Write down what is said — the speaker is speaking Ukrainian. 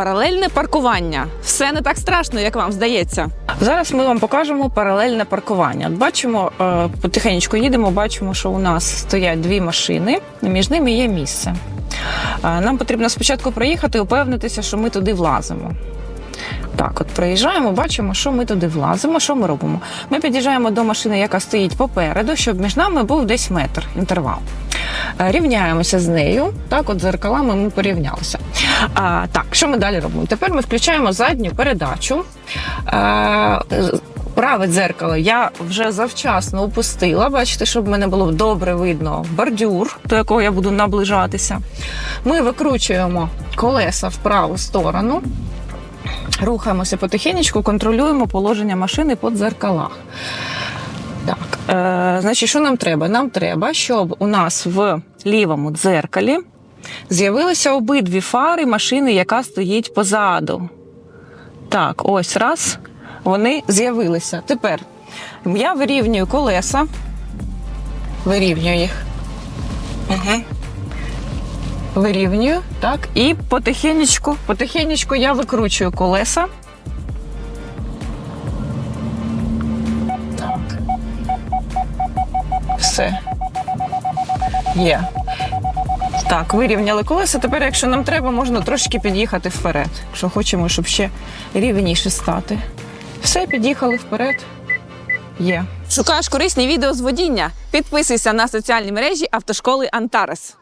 Паралельне паркування. Все не так страшно, як вам здається. Зараз ми вам покажемо паралельне паркування. Бачимо, е, потихеньку їдемо, бачимо, що у нас стоять дві машини, між ними є місце. Е, Нам потрібно спочатку проїхати, упевнитися, що ми туди влазимо. Так, от проїжджаємо, бачимо, що ми туди влазимо. Що ми робимо? Ми під'їжджаємо до машини, яка стоїть попереду, щоб між нами був десь метр інтервал. Е, Рівняємося з нею. Так, от зеркалами ми порівнялися. А, так, що ми далі робимо? Тепер ми включаємо задню передачу. А, праве дзеркало я вже завчасно опустила. Бачите, щоб мене було добре видно бордюр, до якого я буду наближатися. Ми викручуємо колеса в праву сторону. Рухаємося потихеньку, контролюємо положення машини по дзеркалах. Так, е, значить, що нам треба? Нам треба, щоб у нас в лівому дзеркалі з'явилися обидві фари машини, яка стоїть позаду. Так, ось раз. Вони з'явилися. Тепер я вирівнюю колеса. Вирівнюю їх. Угу. Вирівнюю, так, і потихенечку, потихенечку я викручую колеса. Так. Все. Є. Так, вирівняли колеса. Тепер, якщо нам треба, можна трошки під'їхати вперед, якщо хочемо, щоб ще рівніше стати. Все, під'їхали вперед. Є. Шукаєш корисні відео з водіння? Підписуйся на соціальні мережі автошколи Антарес.